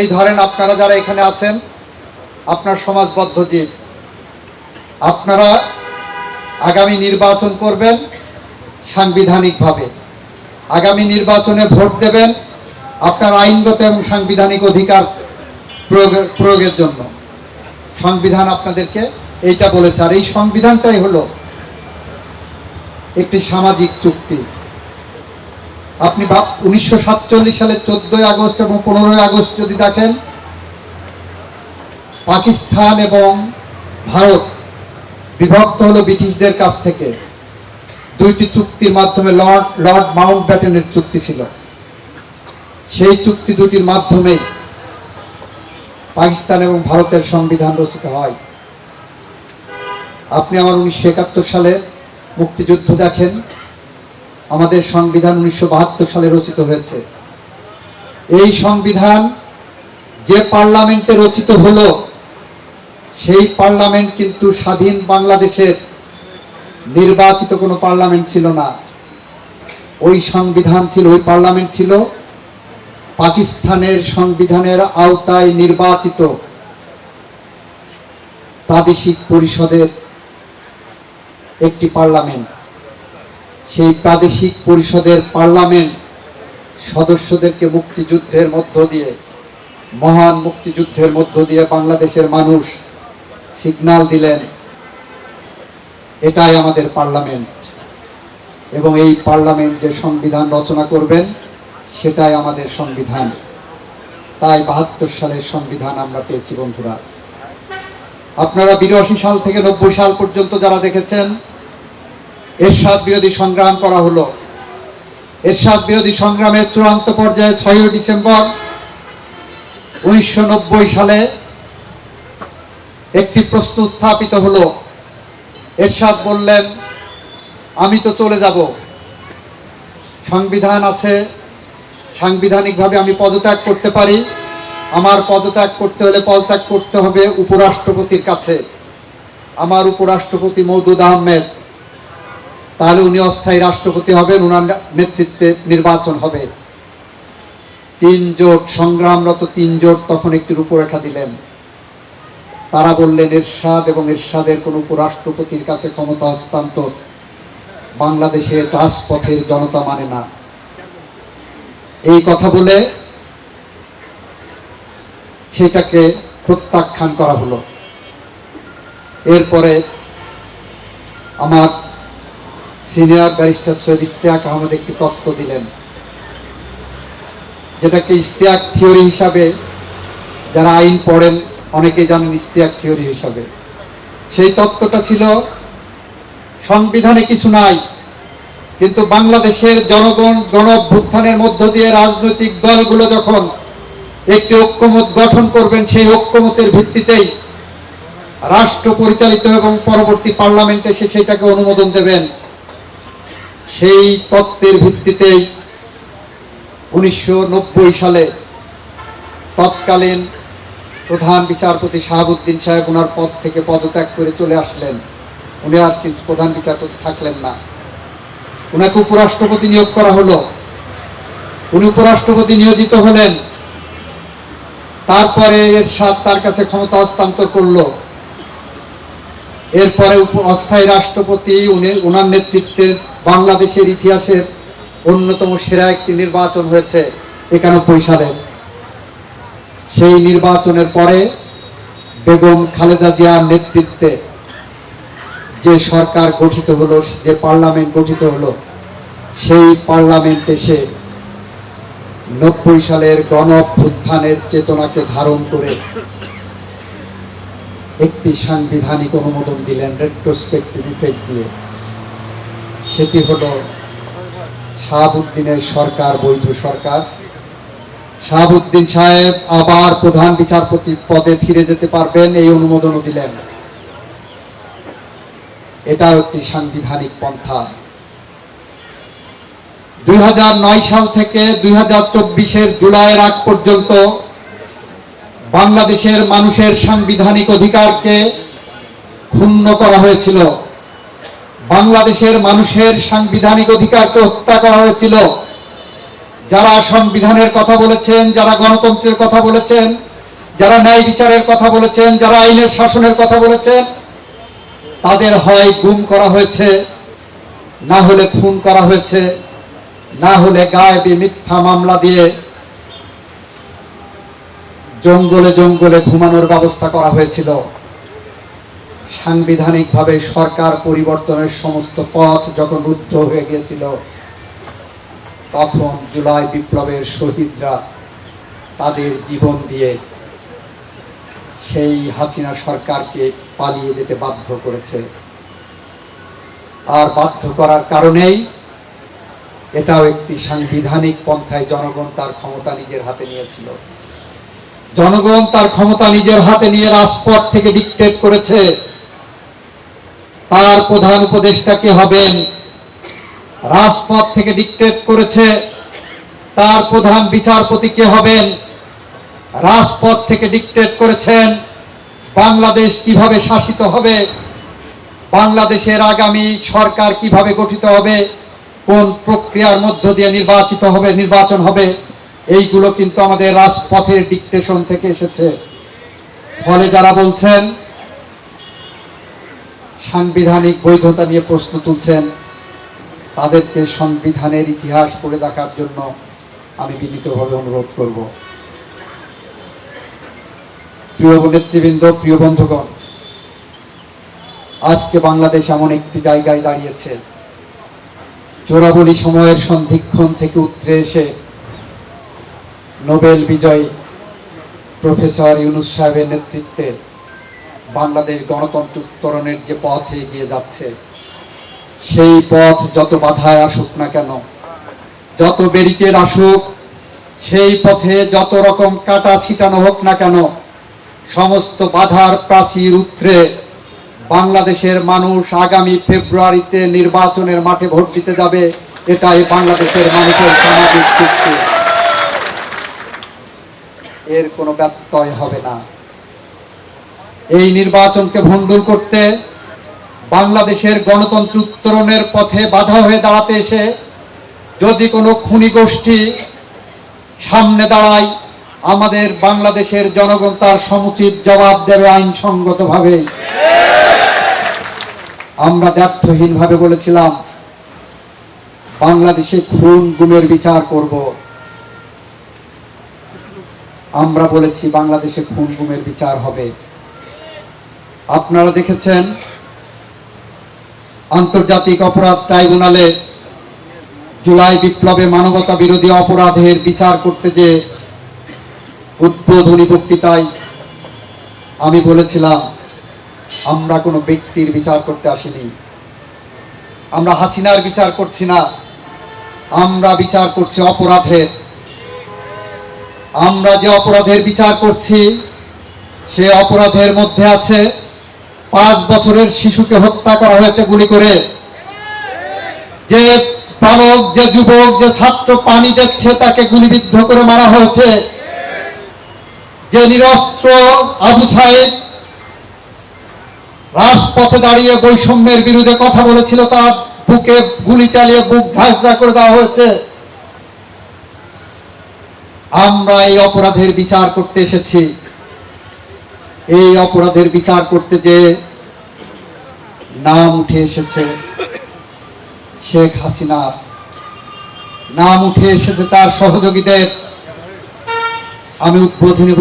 এই ধরেন আপনারা যারা এখানে আছেন, আপনার সমাজবদ্ধ জীব আপনারা আগামী নির্বাচন করবেন সাংবিধানিকভাবে। আগামী নির্বাচনে ভোট দেবেন আপনার আইনগত এবং সাংবিধানিক অধিকার প্রয়োগের প্রয়োগের জন্য। সংবিধান আপনাদেরকে এইটা বলেছে। আর এই সংবিধানটাই হলো একটি সামাজিক চুক্তি। আপনি ভাব, উনিশশো সাতচল্লিশ সালের চোদ্দই আগস্ট এবং পনেরোই আগস্ট যদি দেখেন, পাকিস্তান এবং ভারত বিভক্ত হলো ব্রিটিশদের কাছ থেকে। দুইটি চুক্তির মাধ্যমে লর্ড লর্ড মাউন্ট ব্যাটেনের চুক্তি ছিল। সেই চুক্তি দুটির মাধ্যমে পাকিস্তান এবং ভারতের সংবিধান রচিত হয়। আপনি আমার উনিশশো একাত্তর সালে মুক্তিযুদ্ধ দেখেন। আমাদের সংবিধান উনিশশো বাহাত্তর সালে রচিত হয়েছে। এই সংবিধান যে পার্লামেন্টে রচিত হলো, সেই পার্লামেন্ট কিন্তু স্বাধীন বাংলাদেশের নির্বাচিত কোনো পার্লামেন্ট ছিল না। ওই সংবিধান ছিল, ওই পার্লামেন্ট ছিল পাকিস্তানের সংবিধানের আওতায় নির্বাচিত প্রাদেশিক পরিষদের একটি পার্লামেন্ট। সেই প্রাদেশিক পরিষদের পার্লামেন্ট সদস্যদেরকে মুক্তিযুদ্ধের মধ্য দিয়ে, মহান মুক্তিযুদ্ধের মধ্য দিয়ে বাংলাদেশের মানুষ সিগন্যাল দিলেন। এটাই আমাদের পার্লামেন্ট। এবং এই পার্লামেন্ট যে সংবিধান রচনা করবেন, সেটাই আমাদের সংবিধান। তাই বাহাত্তর সালের সংবিধান আমরা পেয়েছি, বন্ধুরা। আপনারা বিরাশি সাল থেকে নব্বই সাল পর্যন্ত যারা দেখেছেন এরশাদ বিরোধী সংগ্রাম করা হলো। এরশাদ বিরোধী সংগ্রামের চূড়ান্ত পর্যায়ে ছয়ই ডিসেম্বর উনিশশো নব্বই সালে একটি প্রশ্ন উত্থাপিত হলো। এরশাদ বললেন, আমি তো চলে যাব। সংবিধান আছে। সাংবিধানিকভাবে আমি পদত্যাগ করতে পারি। আমার পদত্যাগ করতে হলে পদত্যাগ করতে হবে উপরাষ্ট্রপতির কাছে। আমার উপরাষ্ট্রপতি মৌদুদ আহমেদ তাহলে উনি অস্থায়ী রাষ্ট্রপতি হবেন ওনার নেতৃত্বে নির্বাচন হবে। তিন জোট সংগ্রামরত তিন জোট তখন একটি রূপরেখা দিলেন। তারা বললেন, এরশাদ এবং এরশাদের কোন উপরাষ্ট্রপতির কাছে ক্ষমতা হস্তান্তর বাংলাদেশের রাজপথের জনতা মানে না। এই কথা বলে সেটাকে প্রত্যাখ্যান করা হলো। এরপরে আমার সিনিয়র ব্যারিস্টার সৈয়দ ইস্তেয়াক আহমেদ একটি তত্ত্ব দিলেন, যেটাকে ইস্তেয়াক থিওরি হিসাবে যারা আইন পড়েন অনেকেই জানেন ইস্তেয়াক থিওরি হিসাবে। সেই তত্ত্বটা ছিল, সংবিধানে কিছু নাই, কিন্তু বাংলাদেশের জনগণ গণ অভ্যুত্থানের মধ্য দিয়ে রাজনৈতিক দলগুলো যখন একটি ঐক্যমত গঠন করবেন, সেই ঐক্যমতের ভিত্তিতেই রাষ্ট্র পরিচালিত এবং পরবর্তী পার্লামেন্টে এসে সেটাকে অনুমোদন দেবেন। সেই তত্ত্বের ভিত্তিতেই উনিশশো নব্বই সালে তৎকালীন প্রধান বিচারপতি শাহাবুদ্দিন সাহেব ওনার পদ থেকে পদত্যাগ করে চলে আসলেন। উনি আর কিন্তু প্রধান বিচারপতি থাকলেন না। ওনাকে উপরাষ্ট্রপতি নিয়োগ করা হলো। উনি উপরাষ্ট্রপতি নিয়োজিত হলেন। তারপরে এরশাদ তার কাছে ক্ষমতা হস্তান্তর করল। এরপরে অস্থায়ী রাষ্ট্রপতি উনি ওনার নেতৃত্বে বাংলাদেশের ইতিহাসের অন্যতম সেরা একটি নির্বাচন হয়েছে একানব্বই সালে। সেই নির্বাচনের পরে বেগম খালেদা জিয়ার নেতৃত্বে যে সরকার গঠিত হলো, যে পার্লামেন্ট গঠিত হলো, সেই পার্লামেন্ট এসে নব্বই সালের গণ অভ্যুত্থানের চেতনাকে ধারণ করে একটি সাংবিধানিক অনুমোদন দিলেন রেট্রোস্পেক্টিভ ইফেক্ট দিয়ে। সেটি হলো শাহাবুদ্দিনের সরকার, বৈধ সরকার। শাহাবুদ্দিন সাহেব আবার প্রধান বিচারপতি পদে ফিরে যেতে পারবেন, এই অনুমোদনও দিলেন। এটা একটি সাংবিধানিক পন্থা। দুই হাজার নয় সাল থেকে দুই হাজার চব্বিশের জুলাইয়ের আগ পর্যন্ত বাংলাদেশের মানুষের সাংবিধানিক অধিকারকে ক্ষুণ্ণ করা হয়েছিল। বাংলাদেশের মানুষের সাংবিধানিক অধিকারকে হত্যা করা হয়েছিল। যারা সংবিধানের কথা বলেছেন, যারা গণতন্ত্রের কথা বলেছেন, যারা ন্যায় বিচারের কথা বলেছেন, যারা আইনের শাসনের কথা বলেছেন, তাদের হয় গুম করা হয়েছে, না হলে খুন করা হয়েছে, না হলে গায়েবী মিথ্যা মামলা দিয়ে জঙ্গলে জঙ্গলে ঘুমানোর ব্যবস্থা করা হয়েছিল। সাংবিধানিকভাবে সরকার পরিবর্তনের সমস্ত পথ যখন রুদ্ধ হয়ে গিয়েছিল, তখন জুলাই বিপ্লবের শহীদরা তাদের জীবন দিয়ে সেই হাসিনা সরকারকে পালিয়ে যেতে বাধ্য করেছে। আর বাধ্য করার কারণেই এটাও একটি সাংবিধানিক পন্থায় জনগণ তার ক্ষমতা নিজের হাতে নিয়েছিল। জনগণ তার ক্ষমতা নিজের হাতে নিয়ে রাজপথ থেকে ডিকটেট করেছে। তার প্রধান উপদেষ্টা কে হবেন? রাজপথ থেকে ডিকটেট করেছে। তার প্রধান বিচারপতি কে হবেন? রাজপথ থেকে ডিকটেট করেছেন। বাংলাদেশ কীভাবে শাসিত হবে? বাংলাদেশের আগামী সরকার কীভাবে গঠিত হবে? কোন প্রক্রিয়ার মধ্য দিয়ে নির্বাচিত হবে, নির্বাচন হবে? এইগুলো কিন্তু আমাদের রাজপথের ডিকটেশন থেকে এসেছে। ফলে যারা বলছেন সাংবিধানিক বৈধতা নিয়ে প্রশ্ন তুলছেন। তাদেরকে সংবিধানের ইতিহাস পড়ে দেখার জন্য আমি বিনীতভাবে অনুরোধ করব। প্রিয় নেতৃবৃন্দ, প্রিয় বন্ধুগণ, আজকে বাংলাদেশ এমন একটি জায়গায় দাঁড়িয়েছে। চোরাবলি সময়ের সন্ধিক্ষণ থেকে উতরে এসে নোবেল বিজয়ী প্রফেসর ইউনুস সাহেবের নেতৃত্বে বাংলাদেশ গণতন্ত্র উত্তরণের যে পথ এগিয়ে যাচ্ছে, সেই পথ যত বাধায় আসুক না কেন, যত ব্যারিকেড আসুক, সেই পথে যত রকম কাটা ছিটানো হোক না কেন, সমস্ত বাধার প্রাচীর উত্তরে বাংলাদেশের মানুষ আগামী ফেব্রুয়ারিতে নির্বাচনের মাঠে ভোট দিতে যাবে, এটাই বাংলাদেশের মানুষের সামাজিক চুক্তি এর কোনো ব্যত্যয় হবে না। এই নির্বাচনকে ভণ্ডুল করতে বাংলাদেশের গণতন্ত্র উত্তরণের পথে বাধা হয়ে দাঁড়াতে এসে যদি কোনো খুনি গোষ্ঠী সামনে দাঁড়ায়, আমাদের বাংলাদেশের জনগণ তার সমুচিত জবাব দেবে আইনসঙ্গতভাবে। আমরা ব্যর্থহীনভাবে বলেছিলাম, বাংলাদেশে খুন গুমের বিচার করব। আমরা বলেছি, বাংলাদেশে খুন গুমের বিচার হবে। আপনারা দেখেছেন আন্তর্জাতিক অপরাধ ট্রাইব্যুনালে জুলাই বিপ্লবে মানবতা বিরোধী অপরাধের বিচার করতে যে উদ্বোধনী বক্তৃতায় আমি বলেছিলাম, আমরা কোনো ব্যক্তির বিচার করতে আসিনি। আমরা হাসিনার বিচার করছি না। আমরা বিচার করছি অপরাধের। আমরা যে অপরাধের বিচার করছি, সে অপরাধের মধ্যে আছে পাঁচ বছরের শিশুকে হত্যা করা হয়েছে গুলি করে। যে বালক, যে যুবক, যে ছাত্র পানি দেখছে তাকে গুলিবিদ্ধ করে মারা হয়েছে। যে নিরস্ত্র আবু সাহেব রাজপথে দাঁড়িয়ে বৈষম্যের বিরুদ্ধে কথা বলেছিল, তার বুকে গুলি চালিয়ে বুক ঝাঁঝরা করে দেওয়া হয়েছে। আমরা এই অপরাধের বিচার করতে এসেছি। এই অপরাধের বিচার করতে যে নাম উঠে এসেছে শেখ হাসিনার। নাম উঠে এসেছে তার সহযোগীদের। আমি উদ্বোধনী